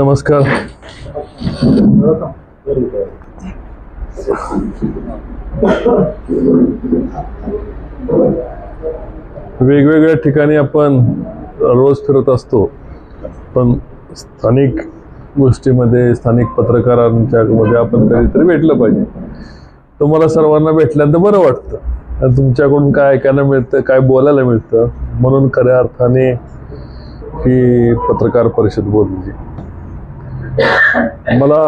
नमस्कार. वेगवेगळ्या ठिकाणी आपण रोज फिरत असतो पण स्थानिक गोष्टीमध्ये स्थानिक पत्रकारांच्या मध्ये आपण कधीतरी भेटलं पाहिजे. तुम्हाला सर्वांना भेटल्यानंतर बरं वाटतं. आणि तुमच्याकडून काय ऐकायला मिळतं काय बोलायला मिळतं म्हणून खऱ्या अर्थाने ही पत्रकार परिषद बोलली. मला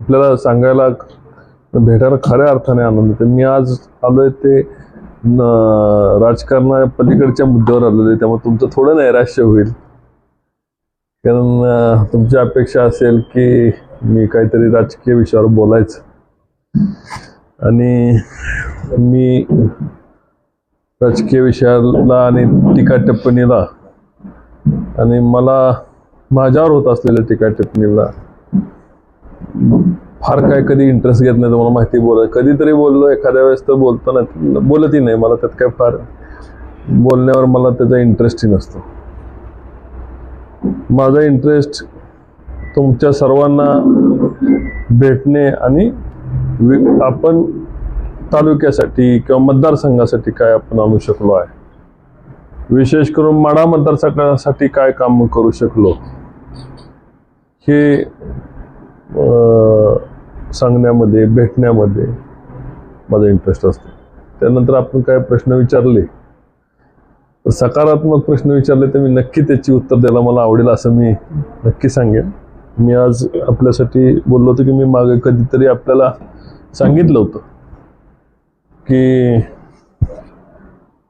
आपल्याला सांगायला भेटायला खऱ्या अर्थाने आनंद होते मी आज आलोय ते राजकारणा पलीकडच्या मुद्द्यावर आलेलो आहे. त्यामुळे तुमचं थोडं नैराश्य होईल. कारण तुमची अपेक्षा असेल की मी काहीतरी राजकीय विषयावर बोलायचं. आणि मी राजकीय विषयाला आणि टीका टिप्पणीला आणि मला माझ्यावर होत असलेल्या टीका टिप्पणीला फार काय कधी इंटरेस्ट घेत नाही तुम्हाला माहिती बोल कधीतरी बोललो एखाद्या वेळेस तर बोलताना बोलतही नाही मला त्यात काय फार बोलण्यावर मला त्याचा इंटरेस्टही नसतो. माझा इंटरेस्ट तुमच्या सर्वांना भेटणे आणि आपण तालुक्यासाठी किंवा मतदारसंघासाठी काय आपण आणू शकलो आहे? विशेष करून माडा मतदारसंघासाठी काय काम करू शकलो? हे सांगण्यामध्ये भेटण्यामध्ये माझा इंटरेस्ट असतो. त्यानंतर आपण काय प्रश्न विचारले? तर सकारात्मक प्रश्न विचारले तर मी नक्की त्याची उत्तर द्यायला मला आवडेल असं मी नक्की सांगेन. मी आज आपल्यासाठी बोललो होतो की मी मागे कधीतरी आपल्याला सांगितलं होतं की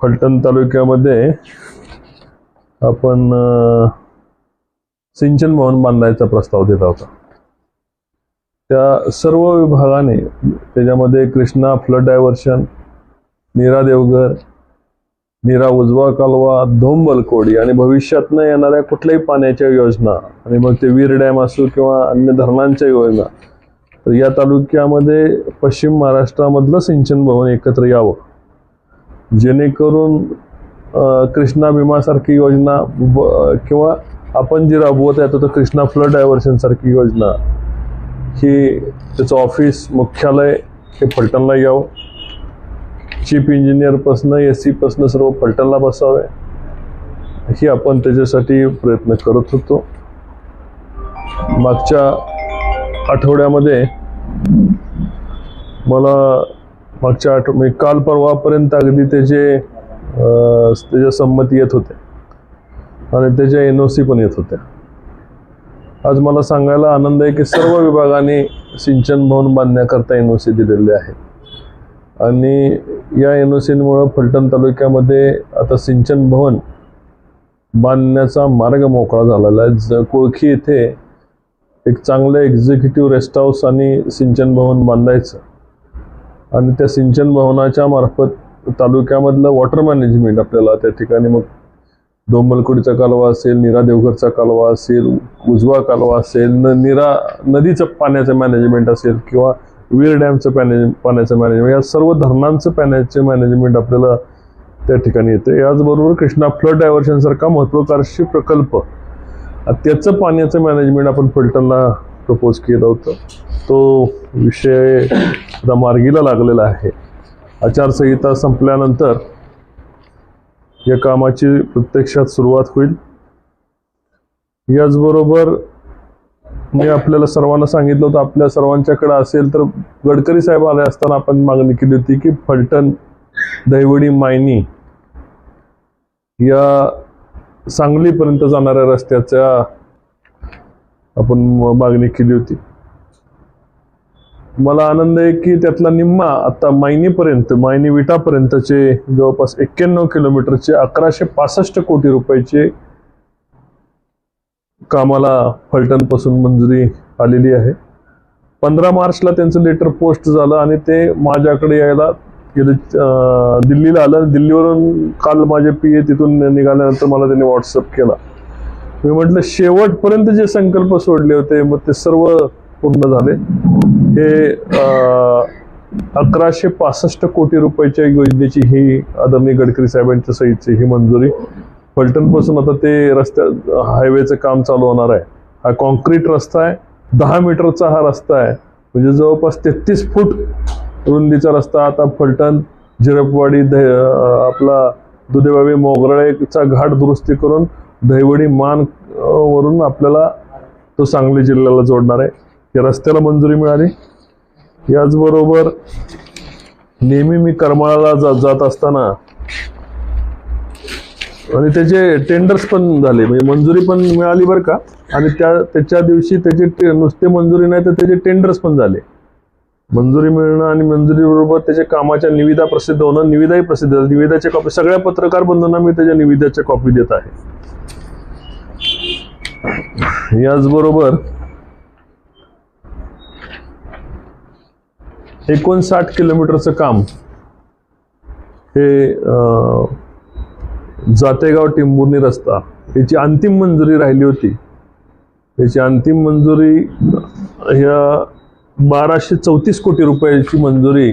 फलटण तालुक्यामध्ये आपण सिंचन भवन बांधायचा प्रस्ताव दिला होता. त्या सर्व विभागाने त्याच्यामध्ये कृष्णा फ्लड डायव्हर्शन नीरा देवघर नीरा उजवा कालवा धोंबलकोडी आणि भविष्यातनं येणाऱ्या कुठल्याही पाण्याच्या योजना आणि मग ते वीर डॅम असो किंवा अन्य धरणांच्या योजना तर या तालुक्यामध्ये पश्चिम महाराष्ट्रामधलं सिंचन भवन एकत्र यावं. जेणेकरून कृष्णा विमासारखी योजना ब- किंवा आपण जी राबवत आहे तर कृष्णा फ्लड डायव्हर्शनसारखी योजना. ही त्याचं ऑफिस मुख्यालय हे फलटणला यावं. चीफ इंजिनियरपासनं एस सीपासनं सर्व फलटणला बसावे. ही आपण त्याच्यासाठी प्रयत्न करत होतो. मागच्या आठवड्यामध्ये मला मागच्या आठ म्हणजे काल परवापर्यंत अगदी त्याचे त्याच्या संमती येत होते आणि त्याच्या एन ओ सी पण येत होत्या. आज मला सांगायला आनंद आहे की सर्व विभागाने सिंचन भवन बांधण्याकरता एन ओ सी दिलेले आहे. आणि या एन ओ सीमुळं फलटण तालुक्यामध्ये आता सिंचन भवन बांधण्याचा मार्ग मोकळा झालेला आहे. ज कुळखी येथे एक चांगलं एक्झिक्युटिव्ह रेस्ट हाऊस आणि सिंचन भवन बांधायचं. आणि त्या सिंचन भवनाच्या मार्फत तालुक्यामधलं वॉटर मॅनेजमेंट आपल्याला त्या ठिकाणी मग डोंबलकुडीचा कालवा असेल निरा देवघरचा कालवा असेल उजवा कालवा असेल न निरा नदीचं पाण्याचं मॅनेजमेंट असेल किंवा वीर डॅमचं पॅनेज पाण्याचं मॅनेजमेंट या सर्व धरणांचं पाण्याचे मॅनेजमेंट आपल्याला त्या ठिकाणी येतं. याचबरोबर कृष्णा फ्लड डायव्हर्शनसारखा महत्त्वाकांक्षी प्रकल्प त्याचं पाण्याचं मॅनेजमेंट आपण फलटणला प्रपोज केलं होतं. तो विषय आता मार्गीला लागलेला आहे. आचारसंहिता संपल्यानंतर या कामाची प्रत्यक्षात सुरुवात होईल. याचबरोबर मी आपल्याला सर्वांना सांगितलं होतं आपल्या सर्वांच्याकडे असेल तर गडकरी साहेब आले असताना आपण मागणी केली होती की फलटण दहिवडी मायनी या सांगलीपर्यंत जाणाऱ्या रस्त्याच्या आपण मागणी केली होती. मला आनंद आहे की त्यातला निम्मा आता मायनीपर्यंत मायनी विटापर्यंतचे जवळपास एक्क्याण्णव किलोमीटरचे अकराशे पासष्ट कोटी रुपयाचे कामाला फलटणपासून मंजुरी आलेली आहे. पंधरा मार्चला त्यांचं लेटर पोस्ट झालं आणि ते माझ्याकडे यायला गेले दिल्लीला आलं. दिल्लीवरून काल माझे पी ए तिथून निघाल्यानंतर मला त्यांनी व्हॉट्सअप केला. मी म्हटलं शेवटपर्यंत जे संकल्प सोडले होते मग ते सर्व पूर्ण झाले. हे अकराशे पासष्ट कोटी रुपयाच्या योजनेची ही आदरणीय गडकरी साहेबांच्या सहीची ही मंजुरी. फलटणपासून आता ते रस्त्या हायवेचं काम चालू होणार आहे. हा कॉन्क्रीट रस्ता आहे. दहा मीटरचा हा रस्ता आहे. म्हणजे जवळपास तेहतीस फूट रुंदीचा रस्ता आता फलटण झिरपवाडी द आपला दुधेबाबी मोगराळेचा घाट दुरुस्ती करून दहिवडी मान वरून आपल्याला तो सांगली जिल्ह्याला जोडणार आहे. या रस्त्याला मंजुरी मिळाली. याचबरोबर नेहमी मी करमाळाला जा जात असताना आणि त्याचे टेंडर्स पण झाले. म्हणजे मंजुरी पण मिळाली बरं का? आणि त्या त्याच्या दिवशी त्याचे नुसते मंजुरी नाही तर त्याचे टेंडर्स पण झाले. मंजुरी मिळणं आणि मंजुरीबरोबर त्याच्या कामाच्या निविदा प्रसिद्ध होणं निविदाही प्रसिद्ध निविदाच्या कॉपी सगळ्या पत्रकार बंधूंना मी त्याच्या निविदाच्या कॉपी देत आहे. याचबरोबर एकोणसाठ किलोमीटरचं काम हे जातेगाव टिंबुर्णी रस्ता याची अंतिम मंजुरी राहिली होती. याची अंतिम मंजुरी ह्या बाराशे चौतीस कोटी रुपयाची मंजुरी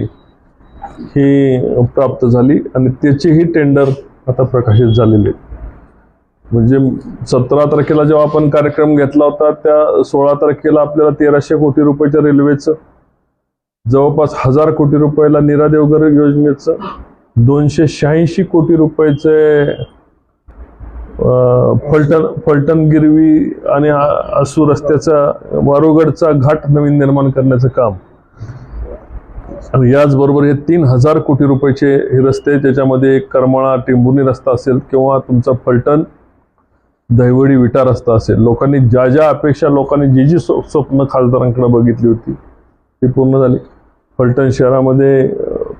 ही प्राप्त झाली आणि त्याचेही टेंडर आता प्रकाशित झालेले म्हणजे सतरा तारखेला जेव्हा आपण कार्यक्रम घेतला होता त्या सोळा तारखेला आपल्याला तेराशे कोटी रुपयाच्या रेल्वेचं जवळपास हजार कोटी रुपयाला नीरा देवघर योजनेचं दोनशे शहाऐंशी कोटी रुपयाचे फलटण फलटण गिरवी आणि आसू रस्त्याचा वारोगडचा घाट नवीन निर्माण करण्याचं काम. आणि याचबरोबर हे तीन हजार कोटी रुपयाचे हे रस्ते त्याच्यामध्ये एक करमाळा टिंबुनी रस्ता असेल किंवा तुमचा फलटण दैवडी विटा रस्ता असेल. लोकांनी ज्या ज्या अपेक्षा लोकांनी जी जी स्वप्न खासदारांकडे बघितली होती ती पूर्ण झाली. फलटण शहरामध्ये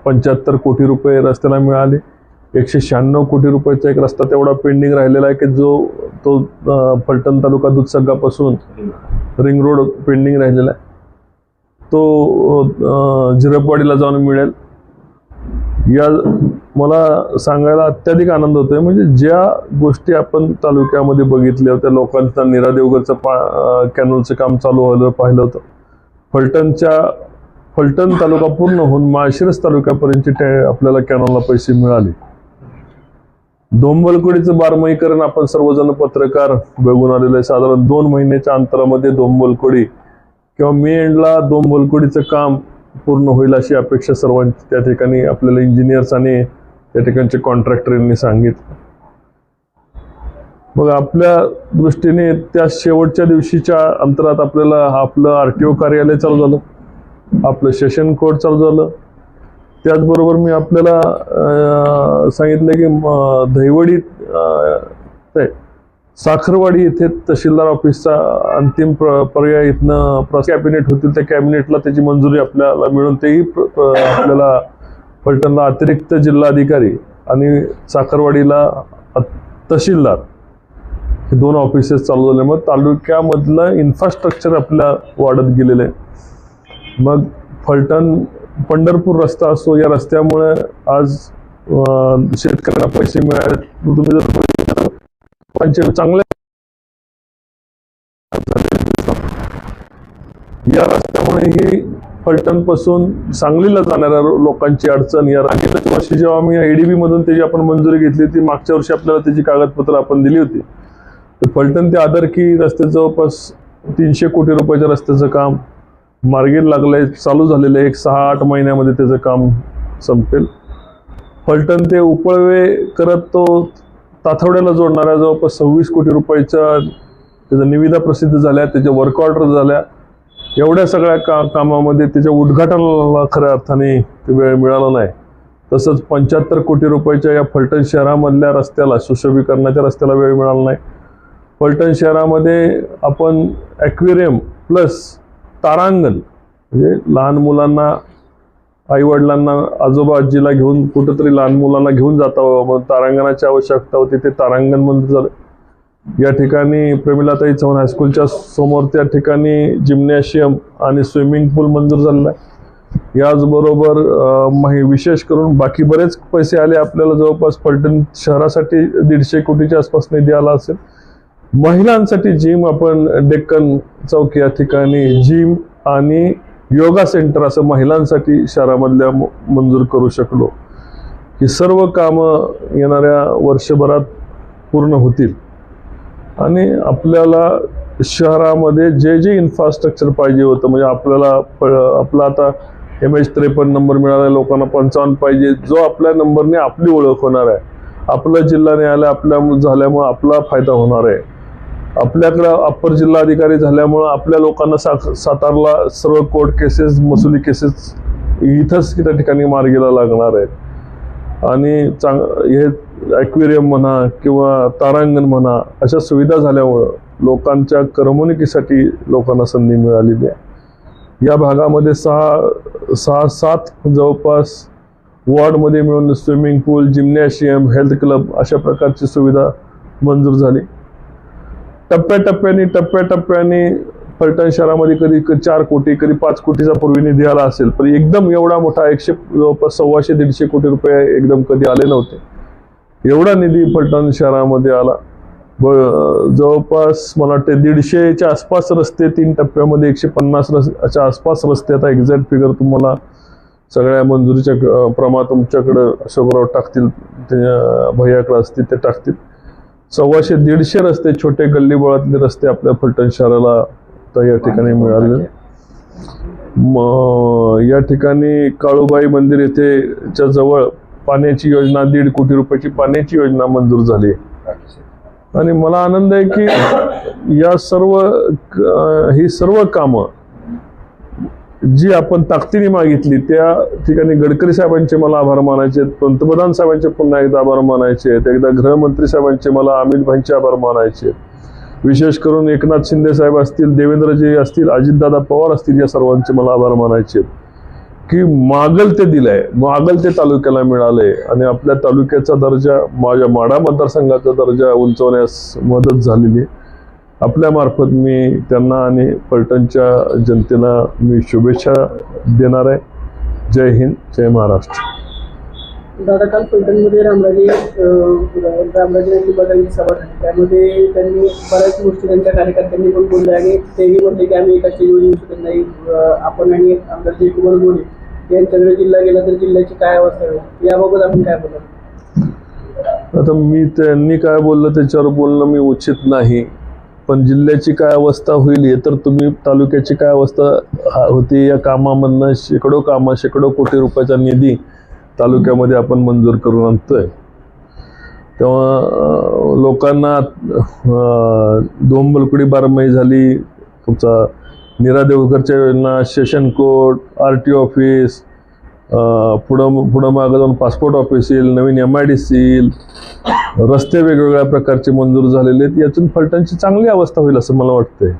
पंच्याहत्तर कोटी रुपये रस्त्याला मिळाले. एकशे शहाण्णव कोटी रुपयाचा एक रस्ता तेवढा पेंडिंग राहिलेला आहे की जो तो फलटण तालुका दुधसग्गापासून रिंग रोड पेंडिंग राहिलेला आहे. तो झिरपवाडीला जाऊन मिळेल. या मला सांगायला अत्याधिक आनंद होतोय म्हणजे ज्या गोष्टी आपण तालुक्यामध्ये बघितल्या होत्या लोकांचा निरा देवगरचं पा कॅनलचं काम चालू व्हायला पाहिलं होतं. फलटणच्या फलटण तालुका पूर्ण होऊन माळशिरस तालुक्यापर्यंतची आपल्याला कॅनलला पैसे मिळाले. दोंबलकोडीचं बारमाहीकरण आपण सर्वजण पत्रकार बघून आलेलं आहे. साधारण दोन महिन्याच्या अंतरामध्ये दोंबलकोडी किंवा मे एंडला दोंबलकोडीचं काम पूर्ण होईल अशी अपेक्षा सर्वांची. त्या ठिकाणी आपल्याला इंजिनियर्स आणि त्या ठिकाणचे कॉन्ट्रॅक्टर यांनी सांगितलं. मग आपल्या दृष्टीने त्या शेवटच्या दिवशीच्या अंतरात आपल्याला आपलं आर टी ओ कार्यालय चालू झालं. आपलं सेशन कोर्ट चालू झालं. त्याचबरोबर मी आपल्याला सांगितलं की म, दहिवडी ते साखरवाडी येथे तहसीलदार ऑफिसचा अंतिम प्र पर्याय इथनं प्र- कॅबिनेट होतील त्या कॅबिनेटला त्याची मंजुरी आपल्याला मिळून तेही प्र- आपल्याला फलटणला अतिरिक्त जिल्हाधिकारी आणि साखरवाडीला तहसीलदार हे दोन ऑफिसेस चालू झाले. मग तालुक्यामधलं इन्फ्रास्ट्रक्चर आपल्या वाढत गेलेलं आहे. मग फलटण पंढरपूर रस्ता असो या रस्त्यामुळे आज शेतकऱ्यांना पैसे मिळाले. तुम्ही जर चांगले या रस्त्यामुळे ही फलटणपासून सांगलीला जाणाऱ्या लोकांची अडचण या गेल्या वर्षी जेव्हा आम्ही एडीबी मधून त्याची आपण मंजुरी घेतली होती मागच्या वर्षी आपल्याला त्याची कागदपत्र आपण दिली होती. तर फलटण ते आदरकी रस्ते जवळपास तीनशे कोटी रुपयाच्या रस्त्याचं काम मार्गी लागले चालू झालेलं आहे. एक सहा आठ महिन्यामध्ये त्याचं काम संपेल. फलटण ते उपळवे करत तो ताथवड्याला जोडणाऱ्या जवळपास सव्वीस कोटी रुपयाच्या त्याच्या निविदा प्रसिद्ध झाल्या त्याच्या वर्क ऑर्डर झाल्या. एवढ्या सगळ्या का कामामध्ये त्याच्या उद्घाटनाला खऱ्या अर्थाने ते वेळ मिळाला नाही. तसंच पंच्याहत्तर कोटी रुपयाच्या या फलटण शहरामधल्या रस्त्याला सुशोभीकरणाच्या रस्त्याला वेळ मिळाला नाही. फलटण शहरामध्ये आपण ॲक्वेरियम प्लस तारांगण. म्हणजे लहान मुलांना आईवडिलांना आजोबा आजीला घेऊन कुठंतरी लहान मुलांना घेऊन जाता मग तारांगणाची आवश्यकता होती. ते तारांगण मंजूर झालं. या ठिकाणी प्रेमिलाताई चव्हाण हायस्कूलच्या समोर त्या ठिकाणी जिम्नॅशियम आणि स्विमिंग पूल मंजूर झालेला आहे. याचबरोबर माही- विशेष करून बाकी बरेच पैसे आले. आपल्याला जवळपास पलटण शहरासाठी दीडशे कोटीच्या आसपास निधी आला असेल. महिलांसाठी जिम आपण डेक्कन चौक या ठिकाणी जिम आणि योगा सेंटर असं महिलांसाठी शहरामधल्या म- मंजूर करू शकलो. ही सर्व कामं येणाऱ्या वर्षभरात पूर्ण होतील. आणि आपल्याला शहरामध्ये जे जे इन्फ्रास्ट्रक्चर पाहिजे होतं म्हणजे आपल्याला प- आपला आता एम एच त्रेपन्न नंबर मिळाला लोकांना पंचावन्न पाहिजे जो आपल्या नंबरने आपली ओळख होणार आहे. आपलं जिल्हा न्यायालय आपल्या झाल्यामुळे आपला फायदा होणार आहे. आपल्याकडं अप्पर जिल्हा अधिकारी झाल्यामुळं आपल्या लोकांना सा सातारला सर्व कोर्ट केसेस मसुली केसेस इथंच त्या ठिकाणी मार्गीला लागणार आहेत. आणि चांग हे ॲक्वेरियम म्हणा किंवा तारांगण म्हणा अशा सुविधा झाल्यामुळं लोकांच्या करमणुकीसाठी लोकांना संधी मिळालेली आहे. या भागामध्ये सहा सहा सात जवळपास वॉर्डमध्ये मिळून swimming pool gymnasium health club अशा प्रकारची सुविधा मंजूर झाली. टप्प्याटप्प्याने टप्प्याटप्प्याने फलटण शहरामध्ये कधी चार कोटी कधी पाच कोटीचा पूर्वी निधी आला असेल पण एकदम एवढा मोठा एकशे जवळपास सव्वाशे दीडशे कोटी रुपये एकदम कधी आले नव्हते. एवढा निधी फलटण शहरामध्ये आला. ब- जवळपास मला वाटते दीडशेच्या आसपास रस्ते तीन टप्प्यामध्ये एकशे पन्नास रस्त्याच्या आसपास रस्ते. आता एक्झॅक्ट फिगर तुम्हाला सगळ्या मंजुरीच्या अं, प्रमा तुमच्याकडं अशोकराव टाकतील ते भैयाकडे असतील ते टाकतील. सव्वाशे दीडशे रस्ते छोटे गल्लीबोळातले रस्ते आपल्या फलटण शहराला आता या ठिकाणी मिळाले म या ठिकाणी काळूबाई मंदिर येथे च्या जवळ पाण्याची योजना दीड कोटी रुपयाची पाण्याची योजना मंजूर झाली आणि मला आनंद आहे की या सर्व ही सर्व कामं जी आपण ताकदीने मागितली त्या ठिकाणी गडकरी साहेबांचे मला आभार मानायचे आहेत पंतप्रधान साहेबांचे पुन्हा एकदा आभार मानायचे आहेत एकदा गृहमंत्री साहेबांचे मला अमित भाईंचे आभार मानायचे आहेत. विशेष करून एकनाथ शिंदे साहेब असतील देवेंद्रजी असतील अजितदादा पवार असतील या सर्वांचे मला आभार मानायचे आहेत. की मागल ते दिलंय मागल ते तालुक्याला मिळालंय आणि आपल्या तालुक्याचा दर्जा माझ्या माडा मतदारसंघाचा दर्जा उंचवण्यास मदत झालेली आहे. आपल्या मार्फत मी त्यांना आणि फलटणच्या जनतेला मी शुभेच्छा देणार आहे. जय हिंद जय महाराष्ट्र. दादा काल फलटणमध्ये रामराजे रामराजे यांची सभा झाली. त्यामध्ये त्यांनी बऱ्याच गोष्टी त्यांच्या कार्यकर्त्यांनी पण बोलल्या आणि तेही म्हणले की आम्ही एका स्टेजवर येऊ शकत नाही. आपण आणि आमदार जयकुमार गोरे यांच्याकडे जिल्हा गेला तर जिल्ह्याची काय अवस्था होईल याबाबत आपण काय बोला आता मी त्यांनी काय बोललं त्याच्यावर बोलणं मी उचित नाही. पण जिल्ह्याची काय अवस्था होईल हे तर तुम्ही तालुक्याची काय अवस्था हा- होती या कामामधनं शेकडो कामं शेकडो कोटी रुपयाचा निधी तालुक्यामध्ये आपण मंजूर करून आणतोय. तेव्हा लोकांना अं, दोंबलकुडी बारमाही झाली तुमचा नीरा देवकरच्या योजना session court R T office पुढं पुढं मागं जाऊन पासपोर्ट ऑफिस येईल नवीन एम आय डी सी येईल रस्ते वेगवेगळ्या प्रकारचे मंजूर झालेले आहेत यातून फलटणची चांगली अवस्था होईल असं मला वाटतंय.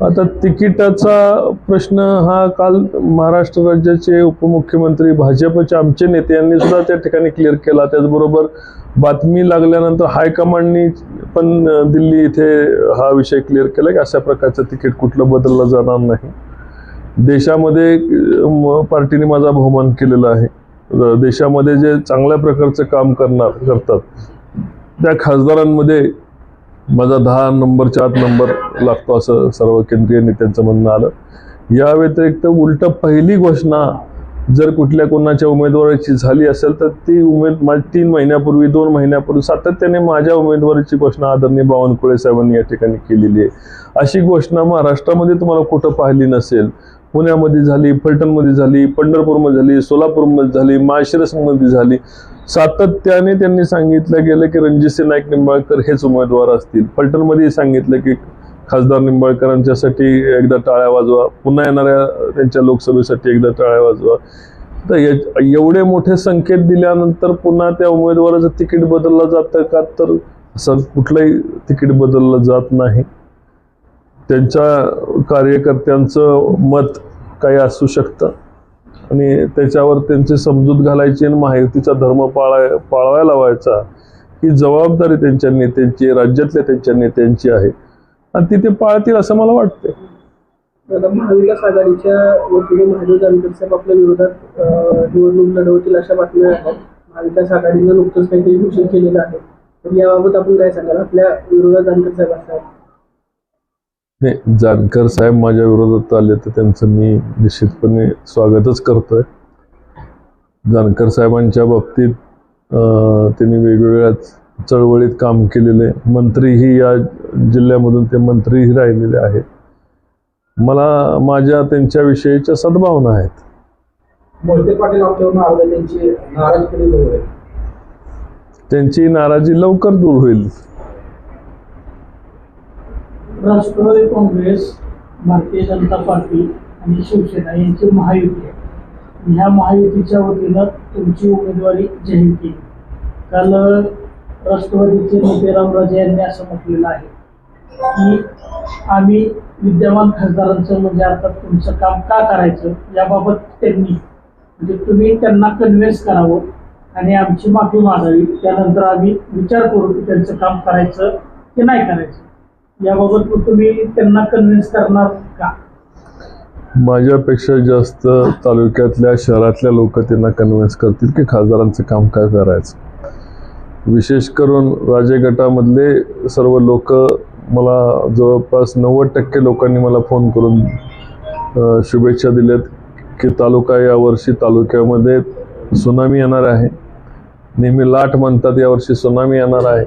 आता तिकिटाचा प्रश्न हा काल महाराष्ट्र राज्याचे उपमुख्यमंत्री भाजपचे आमचे नेते यांनी सुद्धा त्या ठिकाणी क्लिअर केला. त्याचबरोबर बातमी लागल्यानंतर हायकमांडनी पण दिल्ली इथे हा विषय क्लिअर केला की अशा प्रकारचं तिकीट कुठलं बदललं जाणार नाही. देशामध्ये पार्टीने माझा बहुमान केलेला आहे. देशामध्ये जे चांगल्या प्रकारचं काम करणार करतात त्या खासदारांमध्ये माझा दहा नंबरच्या आत नंबर लागतो असं सर्व केंद्रीय नेत्यांचं म्हणणं आलं. या व्यतिरिक्त उलट पहिली घोषणा जर कुठल्या कोणाच्या उमेदवाराची झाली असेल तर ती उमेद माझी तीन महिन्यापूर्वी दोन महिन्यापूर्वी सातत्याने माझ्या उमेदवारीची घोषणा आदरणीय बावनकुळे साहेबांनी या ठिकाणी केलेली आहे. अशी घोषणा महाराष्ट्रामध्ये तुम्हाला कुठं पाहिली नसेल पुण्यामध्ये झाली फलटणमध्ये झाली पंढरपूरमध्ये झाली सोलापूरमध्ये झाली माळशिरसमध्ये झाली सातत्याने त्यांनी सांगितलं गेलं की रणजितसिंह नाईक निंबाळकर हेच उमेदवार असतील. फलटणमध्ये सांगितलं की खासदार निंबाळकरांच्यासाठी एकदा टाळ्या वाजवा. पुन्हा येणाऱ्या त्यांच्या लोकसभेसाठी एकदा टाळ्या वाजवा. तर एवढे मोठे संकेत दिल्यानंतर पुन्हा त्या उमेदवाराचं तिकीट बदललं जातं का? तर असं कुठलंही तिकीट बदललं जात नाही. त्यांच्या कार्यकर्त्यांचं मत काही असू शकतं. आणि त्याच्यावर त्यांची समजूत घालायची आणि महायुतीचा धर्म पाळाय पाळवायला लावायचा. ही जबाबदारी त्यांच्या नेत्यांची राज्यातल्या त्यांच्या नेत्यांची आहे. आणि ती ते पाळतील असं मला वाटतंय. महाविकास आघाडीच्या वतीने महादेव जानकर साहेब आपल्या विरोधात निवडणूक लढवतील अशा बातम्या आहेत. महाविकास आघाडीनं नुकतंच काहीतरी घोषित केलेलं आहे. तर याबाबत आपण काय सांगाल? आपल्या विरोधात जानकर साहेब असतात नाही जानकर साहेब माझ्या विरोधात आले तर त्यांचं मी निश्चितपणे स्वागतच करतोय. जानकर साहेबांच्या बाबतीत त्यांनी वेगवेगळ्या चळवळीत काम केलेले मंत्रीही या जिल्ह्यामधून ते मंत्रीही राहिलेले आहेत. मला माझ्या त्यांच्याविषयीच्या सद्भावना आहेत. त्यांची नाराज लवकर दूर होईल. राष्ट्रवादी काँग्रेस भारतीय जनता पार्टी आणि शिवसेना यांची महायुती आहे. ह्या महायुतीच्या वतीनं तुमची उमेदवारी जाहीर केली. काल राष्ट्रवादीचे नेते रामराजे यांनी असं म्हटलेलं आहे की आम्ही विद्यमान खासदारांचं म्हणजे आता तुमचं काम का करायचं याबाबत त्यांनी म्हणजे तुम्ही त्यांना कन्व्हिन्स करावं आणि आमची माफी मागावी. त्यानंतर आम्ही विचार करू की त्यांचं काम करायचं की नाही करायचं. याबाबत तुम्ही त्यांना कन्व्हिन्स करणार का? माझ्यापेक्षा जास्त तालुक्यातल्या शहरातल्या लोक त्यांना कन्व्हिन्स करतील की खासदारांचं काम काय करायचं? विशेष करून राजे गटामधले सर्व लोक मला जवळपास नव्वद टक्के लोकांनी मला फोन करून शुभेच्छा दिल्यात की तालुका यावर्षी तालुक्यामध्ये सुनामी येणार आहे. नेहमी लाट म्हणतात यावर्षी सुनामी येणार आहे.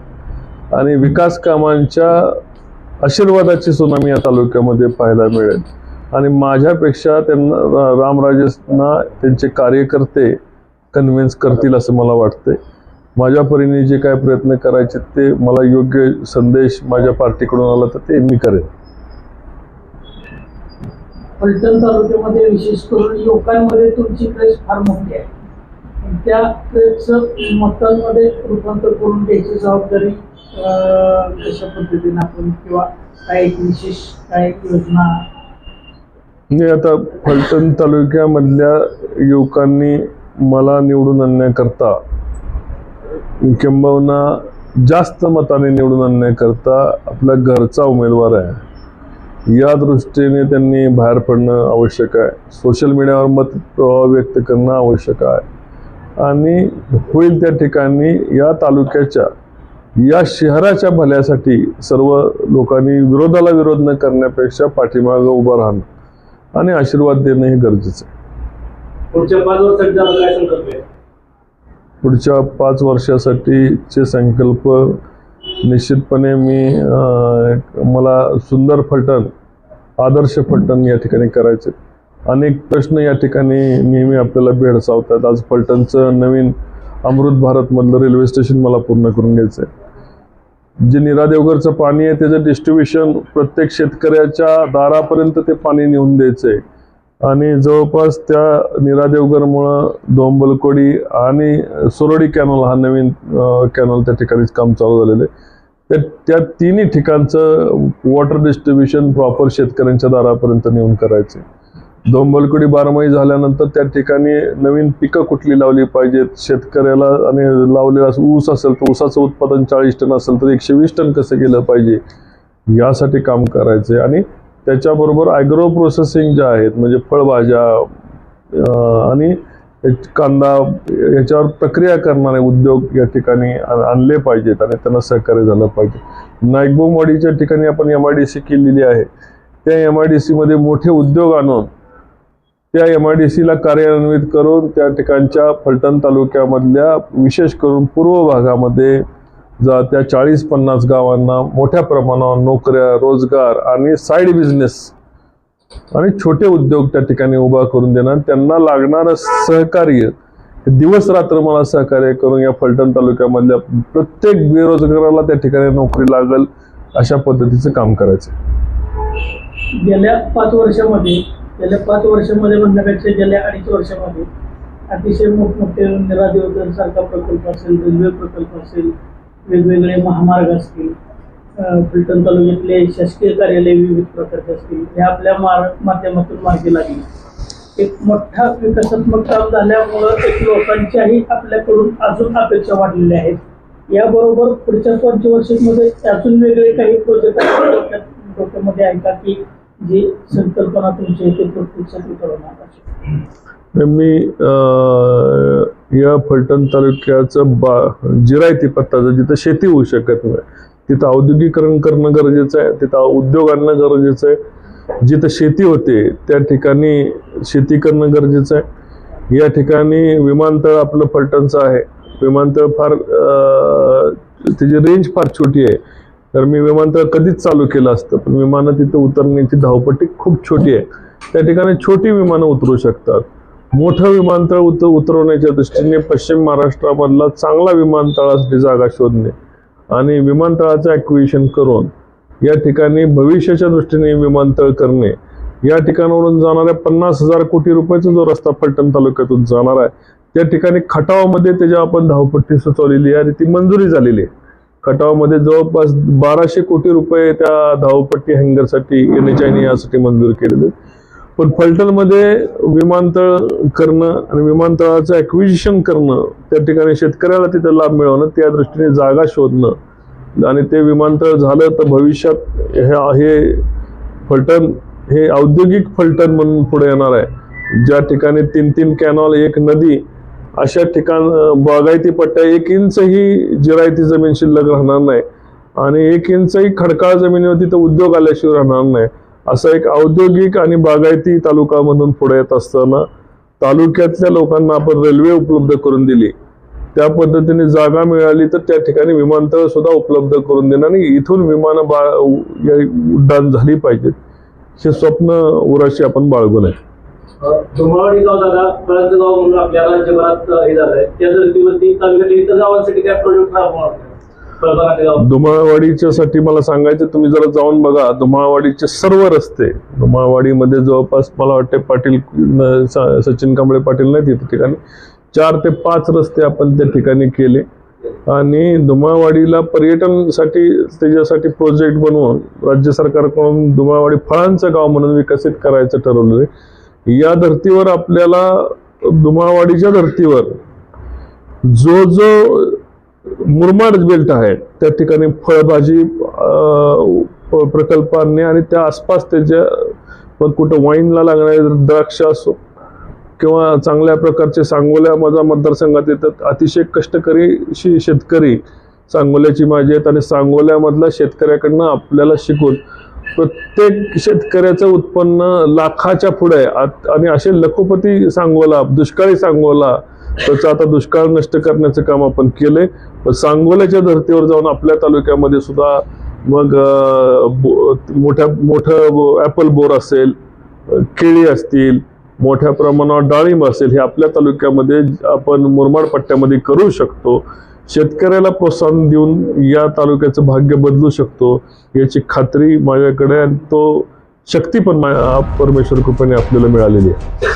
आणि विकास कामांच्या आशीर्वादाची सुनामी या तालुक्यामध्ये पाहायला मिळेल. आणि माझ्यापेक्षा त्यांना रामराजेसना रामराजेंना त्यांचे कार्यकर्ते कन्व्हिन्स करतील असं मला वाटते माझ्या परीने जे काय प्रयत्न करायचे ते मला योग्य संदेश माझ्या पार्टीकडून आला तर ते मी करेन. फलटण तालुक्यामध्ये विशेष करून युवकांमध्ये तुमची क्रेज फार मोठी आहे. त्या क्रेजचं मतांमध्ये रूपांतर करून घ्यायची जबाबदारी कशा पद्धतीने आपण किंवा काय विशेष काय योजना? मी आता फलटण तालुक्यामधल्या युवकांनी मला निवडून आणण्याकरता किंबहुना जास्त मताने निवडून आणण्याकरता आपला घरचा उमेदवार आहे. या दृष्टीने त्यांनी बाहेर पडणं आवश्यक आहे. सोशल मीडियावर मत प्रभाव व्यक्त करणं आवश्यक आहे. आणि होईल त्या ठिकाणी या तालुक्याच्या या शहराच्या भल्यासाठी सर्व लोकांनी विरोधाला विरोध न करण्यापेक्षा पाठीमागं उभं राहणं आणि आशीर्वाद देणं हे गरजेचं आहे? पुढच्या पाच वर्षासाठीचे संकल्प निश्चितपणे मी एक मला सुंदर फलटण आदर्श फलटण या ठिकाणी करायचे. अनेक प्रश्न या ठिकाणी नेहमी आपल्याला भेडसावतात. आज फलटणचं नवीन अमृत भारतमधलं रेल्वे स्टेशन मला पूर्ण करून घ्यायचं आहे जे निरा देवघरचं पाणी आहे त्याचं डिस्ट्रीब्युशन प्रत्येक शेतकऱ्याच्या दारापर्यंत ते पाणी नेऊन द्यायचं आहे आणि जवळपास त्या निरा देवगरमुळं दोंबलकोडी आणि सुरडी कॅनल हा नवीन कॅनल त्या ठिकाणीच काम चालू झालेलं आहे. त्या त्या तिन्ही ठिकाणचं वॉटर डिस्ट्रीब्युशन प्रॉपर शेतकऱ्यांच्या दारापर्यंत नेऊन करायचे दोंबलकोडी बारमाही झाल्यानंतर त्या ठिकाणी नवीन पिकं कुठली लावली पाहिजेत? शेतकऱ्याला आणि लावलेला ऊस असेल तर ऊसाचं उत्पादन चाळीस टन असेल तर एकशे वीस टन कसं गेलं पाहिजे? यासाठी काम करायचे आणि त्याच्याबरोबर ॲग्रो प्रोसेसिंग ज्या आहेत म्हणजे फळभाज्या आणि कांदा याच्यावर प्रक्रिया करणारे उद्योग या ठिकाणी आणले पाहिजेत आणि त्यांना सहकार्य झालं पाहिजे. नाईकबोमवाडीच्या ठिकाणी आपण एम आय डी सी केलेली आहे. त्या एम आय डी सीमध्ये मोठे उद्योग आणून त्या एम आय डी सीला कार्यान्वित करून त्या ठिकाणच्या फलटण तालुक्यामधल्या विशेष करून पूर्व भागामध्ये जा त्या चाळीस पन्नास गावांना मोठ्या प्रमाणावर नोकऱ्या रोजगार आणि साईड बिझनेस आणि छोटे उद्योग त्या ठिकाणी उभा करून देणार. त्यांना लागणारं सहकार्य दिवस रात्र मला सहकार्य करून या फलटण तालुक्यामधल्या प्रत्येक बेरोजगाराला त्या ठिकाणी नोकरी लागल अशा पद्धतीचं काम करायचं. गेल्या पाच वर्षामध्ये गेल्या पाच वर्षामध्ये म्हणण्यापेक्षा गेल्या अडीच वर्षामध्ये अतिशय मोठमोठे निरादेवकर सारखा प्रकल्प असेल रेल्वे प्रकल्प असेल वेगवेगळे महामार्ग असतील अं, फलटण तालुक्यातले शासकीय कार्यालय विविध प्रकारचे असतील हे आपल्या मार माध्यमातून मार्गी लागली. एक मोठा विकासात्मक काम झाल्यामुळं एक लोकांच्याही आपल्याकडून अजून अपेक्षा वाढलेल्या आहेत. याबरोबर पुढच्या पंचवर्षामध्ये अजून वेगळे काही प्रोजेक्ट डोक्यामध्ये आहे का की जी संकल्पना तुमची आहे ते प्रत्यक्षात उतरवणार मी या फलटण तालुक्याचं बा जिरायती पत्ताचं जिथं शेती होऊ शकत नाही तिथं औद्योगिकरण करणं गरजेचं आहे तिथं उद्योग आणणं गरजेचं आहे. जिथं शेती होते त्या ठिकाणी शेती करणं गरजेचं आहे. या ठिकाणी विमानतळ आपलं फलटणचं आहे. विमानतळ फार त्याची रेंज फार छोटी आहे. तर मी विमानतळ कधीच चालू केलं असतं पण विमानं तिथं उतरण्याची धावपट्टी खूप छोटी आहे. त्या ठिकाणी छोटी विमानं उतरू शकतात. मोठं विमानतळ उत उतरवण्याच्या दृष्टीने पश्चिम महाराष्ट्रामधला चांगला विमानतळासाठी जागा शोधणे आणि विमानतळाचं ॲक्विशन करून या ठिकाणी भविष्याच्या दृष्टीने विमानतळ करणे या ठिकाणावरून जाणाऱ्या पन्नास हजार कोटी रुपयाचा जो रस्ता फलटण तालुक्यातून जाणार आहे त्या ठिकाणी खटावमध्ये त्याच्या आपण धावपट्टी सुचवलेली आहे आणि ती मंजुरी झालेली आहे खटावमध्ये जवळपास बाराशे कोटी रुपये त्या धावपट्टी हँगरसाठी एन एच आयने यासाठी मंजूर केलेले आहेत. पण फलटणमध्ये विमानतळ करणं आणि विमानतळाचं ॲक्विजिशन करणं त्या ठिकाणी शेतकऱ्याला तिथे लाभ मिळवणं त्या दृष्टीने जागा शोधणं आणि ते विमानतळ झालं तर भविष्यात हे हे फलटण हे औद्योगिक फलटण म्हणून पुढे येणार आहे. ज्या ठिकाणी तीन तीन कॅनॉल एक नदी अशा ठिकाण बागायती पट्ट्या एक इंचही जिरायती जमीन शिल्लक राहणार नाही. आणि एक इंचही खडकाळ जमिनीवर तिथं उद्योग आल्याशिवाय राहणार नाही. असा एक औद्योगिक आणि बागायती तालुका म्हणून पुढे येत असताना तालुक्यातल्या लोकांना आपण रेल्वे उपलब्ध करून दिली. त्या पद्धतीने जागा मिळाली तर त्या ठिकाणी विमानतळ सुद्धा उपलब्ध करून देणं आणि इथून विमान बा उड्डाण झाली पाहिजेत हे स्वप्न उराशी आपण बाळगू नये धुमावडी गाव दादा कळंचं गाव म्हणून आपल्या राज्यभरात हे झालंय. त्या धर्तीवरती तालुक्यातील इतर गावांसाठी काय प्रोजेक्ट राबवणार धुमाळवाडीच्या साठी मला सांगायचं तुम्ही जरा जाऊन बघा. धुमाळवाडीचे सर्व रस्ते धुमाळवाडीमध्ये जवळपास मला वाटते पाटील सचिन कांबळे पाटील नाही तिथे ठिकाणी. चार ते पाच रस्ते आपण त्या ठिकाणी केले. आणि धुमाळवाडीला पर्यटनसाठी त्याच्यासाठी प्रोजेक्ट बनवून राज्य सरकारकडून धुमाळवाडी फळांचं गाव म्हणून विकसित करायचं ठरवलं या धर्तीवर आपल्याला धुमाळवाडीच्या धर्तीवर जो जो मुरमाड बेल्ट आहे त्या ठिकाणी फळभाजी प्रकल्पांनी प- प्रकल्प आणणे आणि त्या आसपास त्याच्या पण कुठं वाईनला लागणारे द्राक्ष असो किंवा चांगल्या प्रकारचे सांगोल्या माझा मतदारसंघात येतात. अतिशय कष्टकरी शे- शेतकरी सांगोल्याची माझी आहेत आणि सांगोल्यामधला शेतकऱ्याकडनं आपल्याला शिकून प्रत्येक शेतकऱ्याचं उत्पन्न लाखाच्या पुढे आहे. आत- आणि असे लखोपती सांगोला दुष्काळी सांगोला त्याचं आता दुष्काळ नष्ट करण्याचं काम आपण केलंय. पण सांगोल्याच्या धर्तीवर जाऊन आपल्या तालुक्यामध्ये सुद्धा मग मोठ्या मोठं ॲपल बोर असेल केळी असतील मोठ्या प्रमाणावर डाळिंब असेल हे आपल्या तालुक्यामध्ये आपण मुरमाड पट्ट्यामध्ये करू शकतो. शेतकऱ्याला प्रोत्साहन देऊन या तालुक्याचं भाग्य बदलू शकतो याची खात्री माझ्याकडे आणि तो शक्ती पण परमेश्वर कृपेने आपल्याला मिळालेली आहे.